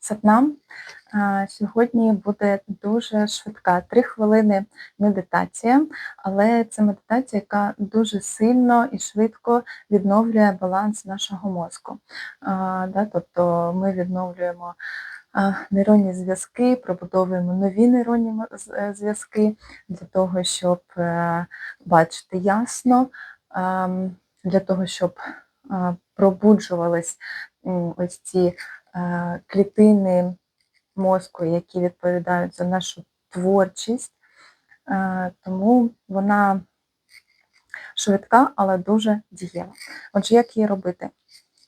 Сатнам. Сьогодні буде дуже швидка, три хвилини медитація, але це медитація, яка дуже сильно і швидко відновлює баланс нашого мозку. Тобто ми відновлюємо нейронні зв'язки, пробудовуємо нові нейронні е, зв'язки для того, щоб е, бачити ясно, для того, щоб пробуджувались ось ці клітини мозку, які відповідають за нашу творчість. Е, Тому вона швидка, але дуже дієва. Отже, як її робити?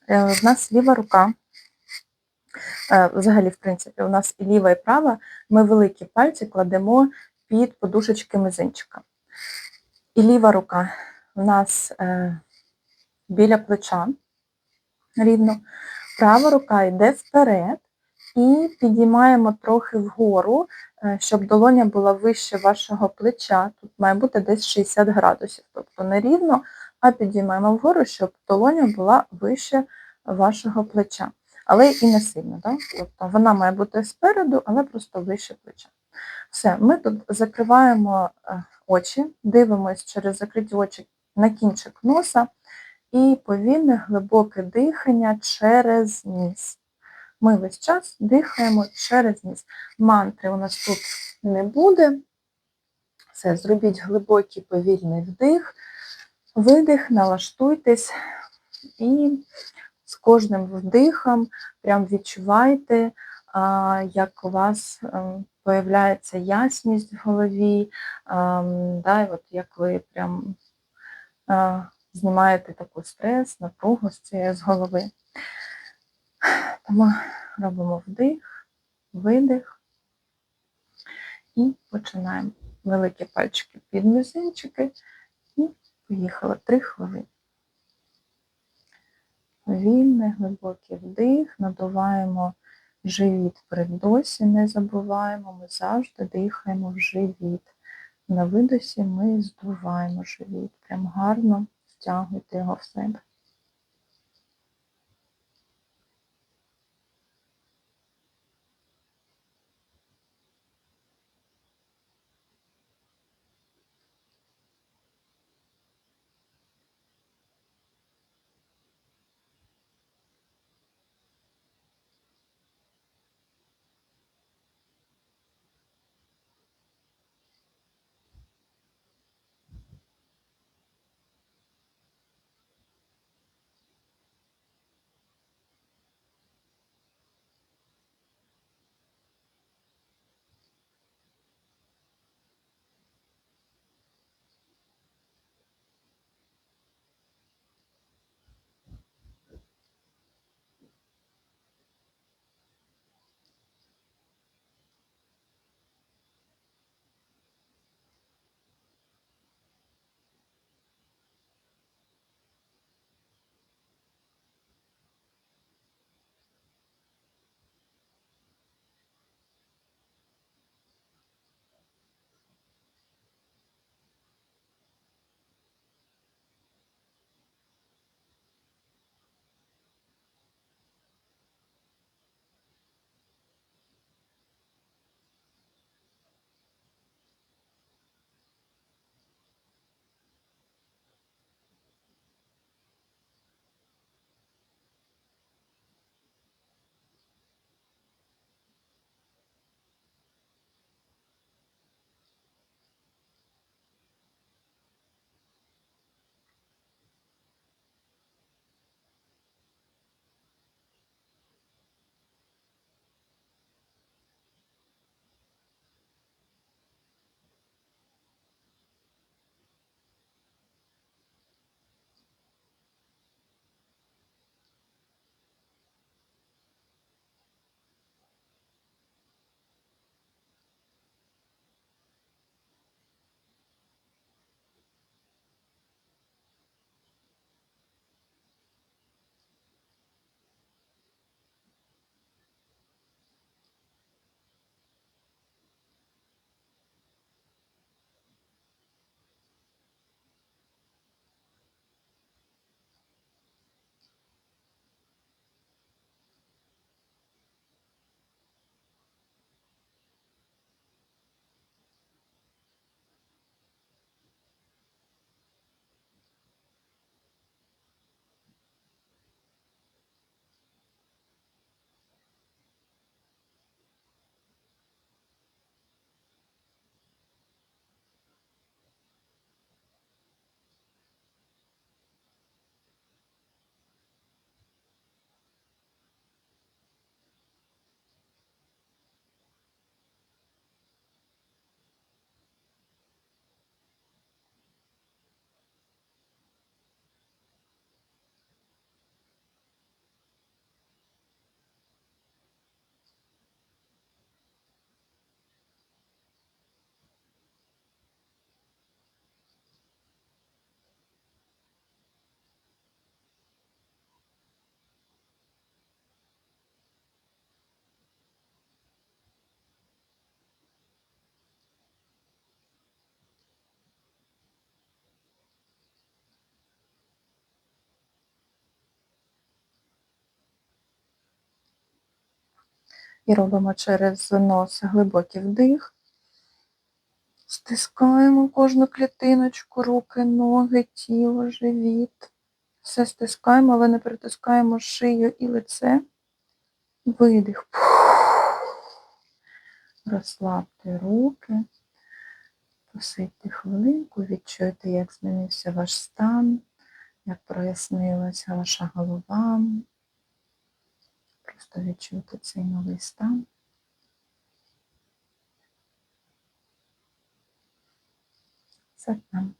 Е, В нас ліва рука, е, взагалі, в принципі, у нас і ліва, і права, ми великі пальці кладемо під подушечки мизинчика. І ліва рука у нас е, біля плеча рівно, права рука йде вперед і підіймаємо трохи вгору, е, щоб долоня була вище вашого плеча. Тут має бути десь 60 градусів, тобто не рівно, а підіймаємо вгору, щоб долоня була вище вашого плеча. Але і не сильно. Да? Тобто вона має бути спереду, але просто вище плеча. Все, ми тут закриваємо е, очі, дивимось через закриті очі на кінчик носа і повільне глибоке дихання через ніс. Ми весь час дихаємо через ніс. Мантри у нас тут не буде. Все, зробіть глибокий повільний вдих, видих, налаштуйтесь і з кожним вдихом прям відчувайте, як у вас ем, появляється ясність в голові, ем, да, і от як ви прям а, знімаєте таку стрес, напругу з цієї з голови. Тому робимо вдих, видих і починаємо. Великі пальчики під мізинчики і поїхали. Три хвилини. Повільний, глибокий вдих, надуваємо живіт при вдосі, не забуваємо, ми завжди дихаємо в живіт. На видосі ми здуваємо живіт. Прям гарно Ciao mit der Hoffsam. І робимо через нос глибокий вдих. Стискаємо кожну клітиночку, руки, ноги, тіло, живіт. Все стискаємо, але не притискаємо шию і лице. Видих. Розслабте руки. Посидьте хвилинку, відчуйте, як змінився ваш стан, як прояснилася ваша голова. Просто відчути цей новий стан. Все там.